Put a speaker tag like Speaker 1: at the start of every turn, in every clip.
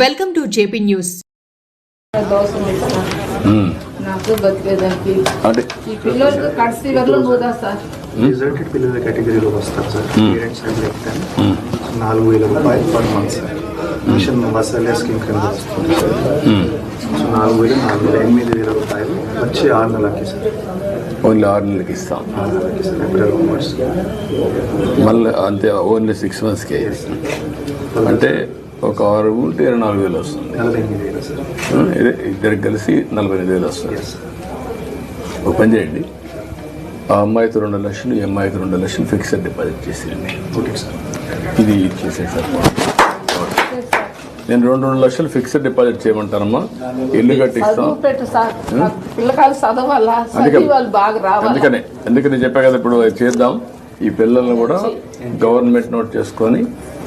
Speaker 1: Welcome to JP news.
Speaker 2: నాకు బతికేదానికి. ఈ పిల్లలకి కట్ సార్.
Speaker 3: రిజల్టెడ్ పిల్లల కేటగిరీలోకి వస్తారు సార్. పేరెంట్స్ అయితే నాలుగు వేల రూపాయలు పర్ మంత్ సార్. మిషన్ మసాలా స్కీమ్ కింద వస్తుంది సార్. సో నాలుగు వేలు నాలుగు వేల ఎనిమిది వేల రూపాయలు వచ్చి ఆరు నెలలకి సార్.
Speaker 4: ఓన్లీ ఆరు నెలలకి ఇస్తాం.
Speaker 3: ఆరు నెలలకి సార్ ఏప్రిల్ ఆన్వర్డ్స్
Speaker 4: మళ్ళీ అంతే ఓన్లీ సిక్స్ మంత్స్కి అంటే ఒక ఆరు ఉంటే ఇరవై నాలుగు వేలు వస్తుంది. ఇద్దరికి కలిసి నలభై ఎనిమిది వేలు వస్తుంది. ఒక పని చేయండి. ఆ అమ్మాయితో రెండు లక్షలు ఈ అమ్మాయితో రెండు లక్షలు ఫిక్స్డ్ డిపాజిట్ చేసేయండి.
Speaker 3: ఓకే సార్
Speaker 4: ఇది చేసేది సార్. నేను రెండు రెండు లక్షలు ఫిక్స్డ్ డిపాజిట్ చేయమంటానమ్మా. ఇల్లు కట్టిస్తాం. అందుకని అందుకనే చెప్పా కదా ఇప్పుడు అది చేద్దాం. ఈ పిల్లల్ని కూడా గవర్నమెంట్ నోట్ చేసుకొని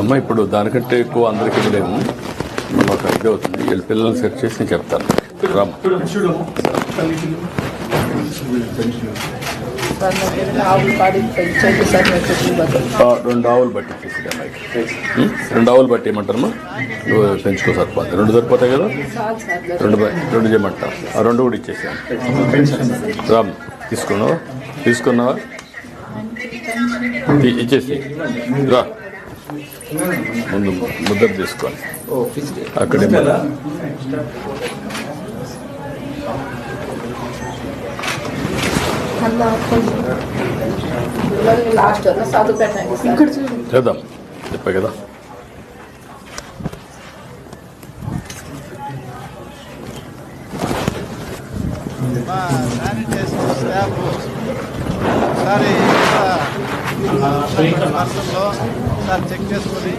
Speaker 4: అమ్మ ఇప్పుడు దానికంటే ఎక్కువ అందరికీ లేము ఒక ఇది అవుతుంది. వీళ్ళ పిల్లల్ని సెర్చ్ చేసి నేను చెప్తాను. రామ్ రెండు ఆవులు బట్టి రెండు ఆవులు బట్టి ఏమంటారమ్మా నువ్వు పెంచుకో సరిపోతుంది రెండు సరిపోతాయి కదా? రెండు రెండు చేయమంటా. ఆ రెండు కూడా ఇచ్చేసాను రామ్ తీసుకున్నావా? తీసుకున్నావా? ఇచ్చేసి రా ముందు ముద్ర తీసుకోండి అక్కడే చేద్దాం చెప్పా కదా
Speaker 5: ఒకసారి ఒకసారి చెక్ చేసుకొని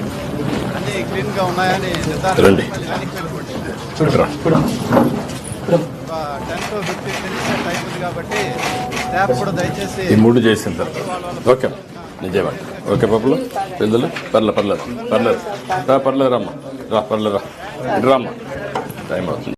Speaker 5: అన్నీ క్లీన్గా ఉన్నాయని నిర్ధారణ. Ten to fifteen minutes time ఉంది కాబట్టి స్టాఫ్ కూడా దయచేసి
Speaker 4: ఈ మూడు చేసిన తర్వాత. ఓకే. నిజమే. ఓకే పప్పులు? పిల్లలు పర్లే పర్లేదు. పర్లేదు. రా పర్లేదు రామ్మా. రా పర్లేదు రా. రామ్మా టైం అవుతుంది.